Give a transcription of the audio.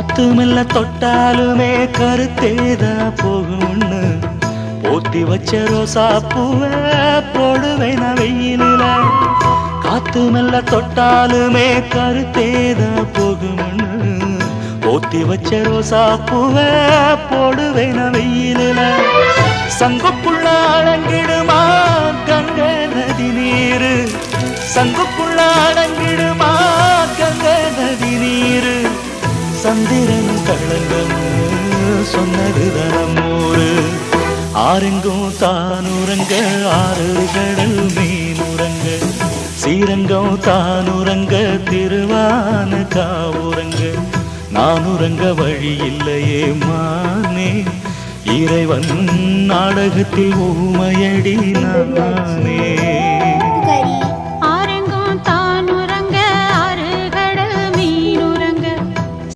காத்து தொட்டாலுமே கருத்தேதா போகும்னு. போத்தி வச்ச ரோசா பூவை போடுவேன் வெயிலில. காத்துமெல்ல தொட்டாலுமே கருத்தேதா போகும்னு. போத்தி வச்ச ரோசா பூவை போடுவேன் வெயிலில. சங்குக்குள்ள அடங்கிடுமா கங்க நதி நீரு. சங்குக்குள்ள அடங்கிடுமா சந்திரன் களங்கம் சொன்னது தனமூறு ஆரெங்கும் தானுரங்க ஆறு கடல் மீனுரங்க. சீரங்கம் தானுரங்க திருவான காவுரங்க. நானுரங்க வழி இல்லையே மானே. இறைவன் நாடகத்தில் ஊமையடி நானே.